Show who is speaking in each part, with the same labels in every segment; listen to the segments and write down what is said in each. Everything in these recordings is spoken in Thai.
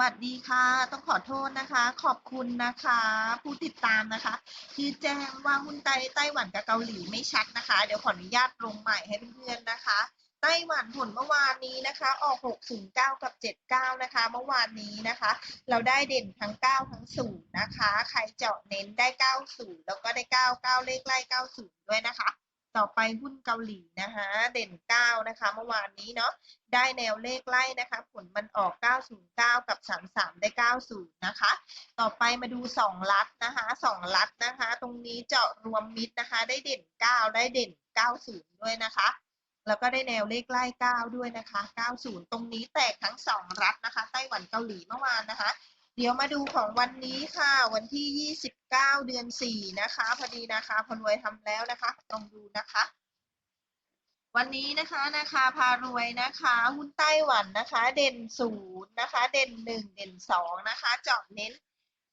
Speaker 1: วัสดีค่ะ ต้องขอโทษนะคะ ขอบคุณนะคะ ผู้ติดตามนะคะ คือแจ้งว่าหุ้นไต้ไต้หวันกับเกาหลีไม่ชัดนะคะ เดี๋ยวขออนุญาตลงใหม่ให้เพื่อนๆนะคะ ไต้หวันผลเมื่อวานนี้นะคะ ออก609กับ 79 นะคะ เมื่อวานนี้นะคะ เราได้เด่นทั้ง 9 ทั้ง 0 นะคะ ใครเจาะเน้นได้ 90 แล้วก็ได้ 99 เลขไล่90 ด้วยนะคะ ต่อไปหุ้นเกาหลีนะคะ เด่น 9 นะคะ เมื่อวานนี้เนาะได้แนวเลขไล่นะคะ ผลมันออก 909 กับ 33 ได้ 90 นะคะ ต่อไปมาดู 2 ลัดนะคะ 2 ลัดนะคะ ตรงนี้เจาะรวมมิดนะคะ ได้เด่น 9 ได้เด่น 90 ด้วยนะคะ แล้วก็ได้แนวเลขไล่ 9 ด้วยนะคะ 90 ตรงนี้แตกทั้ง 2 รัฐนะคะ ไต้หวันเกาหลีเมื่อวานนะคะ เดี๋ยวมาดูของวันนี้ค่ะ วันที่ 29 เดือน 4 นะคะ พอดีนะคะพรวยทำแล้วนะคะ ลองดูนะคะ วันนี้นะคะนะคะ พารวยนะคะ หุ้นไต้หวันนะคะ เด่นศูนย์นะคะ เด่นหนึ่งเด่นสองนะคะเจาะเน้น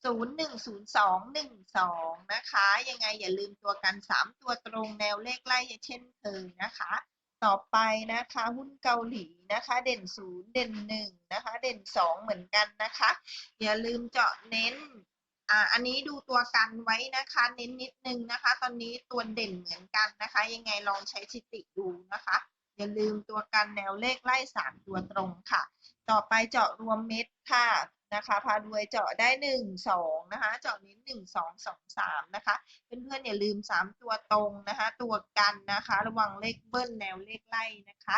Speaker 1: ศูนย์หนึ่งสองหนึ่งสองนะคะ ยังไงอย่าลืมตัวกันสามตัวตรงแนวเลขไล่เช่นเคยนะคะ ต่อไปนะคะ หุ้นเกาหลีนะคะ เด่นศูนย์เด่นหนึ่งนะคะ เด่นสองเหมือนกันนะคะ อย่าลืมเจาะเน้นอ่าอันนี้ดูตัวกันไว้นะคะ เน้นนิดนึงนะคะ ตอนนี้ตัวเด่นเหมือนกันนะคะ ยังไงลองใช้สถิติดูนะคะ อย่าลืมตัวกันแนวเลขไล่สามตัวตรงค่ะ ต่อไปเจาะรวมเม็ดค่ะ นะคะพารวยเจาะได้หนึ่งสองนะคะเจาะเน้นหนึ่งสองสองสามนะคะเพื่อนๆอย่าลืมสามตัวตรงนะคะตัวกันนะคะ ระวังเลขเบิ้ลแนวเลขไล่นะคะ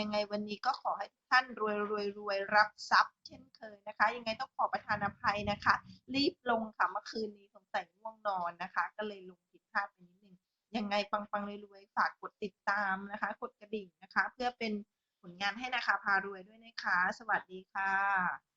Speaker 1: ยังไงวันนี้ก็ขอให้ทุกท่านรวยรวยรวยรับทรัพย์เช่นเคยนะคะ ยังไงต้องขอประทานอภัยนะคะ รีบลงค่ะเมื่อคืนนี้สงสัยง่วงนอนนะคะ ก็เลยลงผิดพลาดไปนิดนึงยังไงปังปังรวยๆฝากกดติดตามนะคะ กดกระดิ่งนะคะ เพื่อเป็นผลงานให้นะคะพารวยด้วยนะคะ สวัสดีค่ะ